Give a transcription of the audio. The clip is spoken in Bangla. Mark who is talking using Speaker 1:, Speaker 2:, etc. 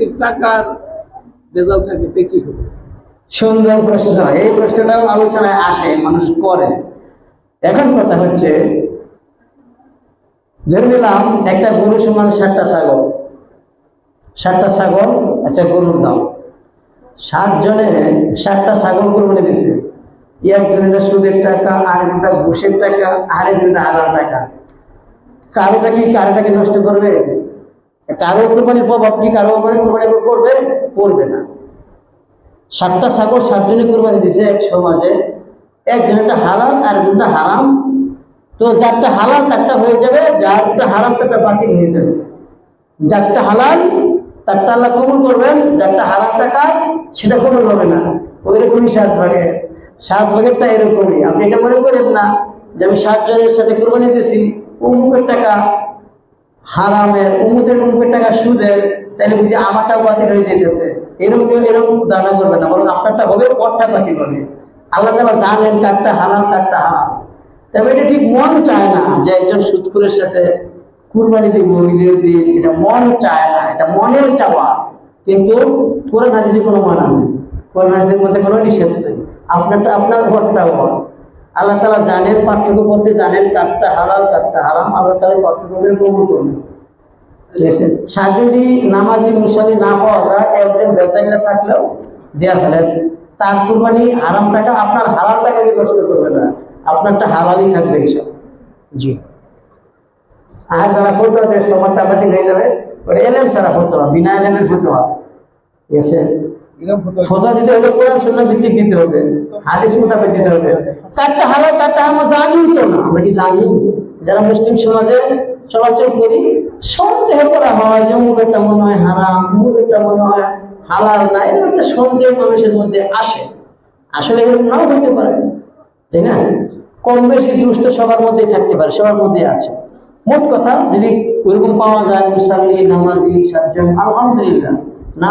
Speaker 1: ব্যক্তির টাকার রেজাল্ট থাকে, তে কি হবে?
Speaker 2: সুন্দর প্রশ্ন এই প্রশ্নটাও আলোচনায় আসে, মানুষ করে। এখন কথা হচ্ছে, ধরে নিলাম একটা গরু সমান ষাটটা ছাগল। ষাটটা ছাগল, একটা গরুর দাম। সাত সাতজনে ষাটটা ছাগল কোরবানি দিছে। একজনের সুদের টাকা আরেকজনটা ঘুষের টাকা আরেকজনটা হাজার টাকা। কারোটা কি কারোটা কি নষ্ট করবে? কারও কোরবানির প্রভাব কি কারও মানে কোরবানির উপর পড়বে? পড়বে না। সাতটা ছাগল সাতজনে কোরবানি দিছে এক সমাজে। একজন একটা হালাল আর একজনটা হারাম। তো যারটা হালাল, তারটা হয়ে যাবে। যারটা হারাম, তারটা বাতিল হয়ে যাবে। যারটা হালাল, তারটা আল্লাহ কবুল করবেন। যারটা হারাম টাকা সেটা কবুল হবে না। ওই রকমই সাত ভাগের। সাত ভাগেরটা এরকমই। আপনি এটা মনে করেন না যে আমি সাতজনের সাথে কোরবানি দিয়েছি অমুকের টাকা হারামের উমুদের উমুকের টাকা সুদের তাহলে বুঝি আমারটাও বাতিল হয়ে যেতেছে এরকম এরকম দানা করবে না, বরং আপনারটা হবে পরটা বাতিল হবে। আল্লাহ তালা জানেন কারটা হারাম কারটা হারাম। তবে এটা ঠিক মন চায় না যে একজন সুদখুরের সাথে কুরবানি দিব, ঈদের দিন, এটা মন চায় না, এটা মনের চাওয়া। কিন্তু কোরআন হাদিসে কোনো মানা নেই। কোরআন হাদিসের মধ্যে কোনো নিষেধ নেই। আপনারটা, আপনার ঘরটা ঘর আল্লাহ তালা জানেন পার্থক্য করতে, জানেন কারটা হালাল কারটা হারাম, আল্লাহ তালা পার্থক্য করে কবুল করবেন। ঠিক নামাজি মুসালি না পাওয়া যায় একজন বেচাইলে থাকলেও দেয়া ফেলেন তার কুরবানি হারাম টাকা, আপনার হালাল টাকাকে নষ্ট করবে না? আপনারটা হালালই থাকবে এসব জি। আর যারা ফটোয়া দেয় টাকা দিন হয়ে যাবে। ওটা এলেম সারা ফটোয়া বিনা এলেমের ফটোয়া ঠিক আছে? যারা মুসলিম সমাজে চলাচল করি, সন্দেহ করা হয় যে অমুক একটা মনে হয় হারাম, অমুক একটা মনে হয় হালাল না, এরকম একটা সন্দেহ মানুষের মধ্যে আসে। আসলে এরকম নাও হইতে পারে, তাই না? কম বেশি দুষ্ট সবার মধ্যেই থাকতে পারে, সবার মধ্যে আছে। মোট কথা, যদি ওইরকম পাওয়া যায়, মুসাল্লি, নামাজি, সাতজন, আলহামদুলিল্লাহ, না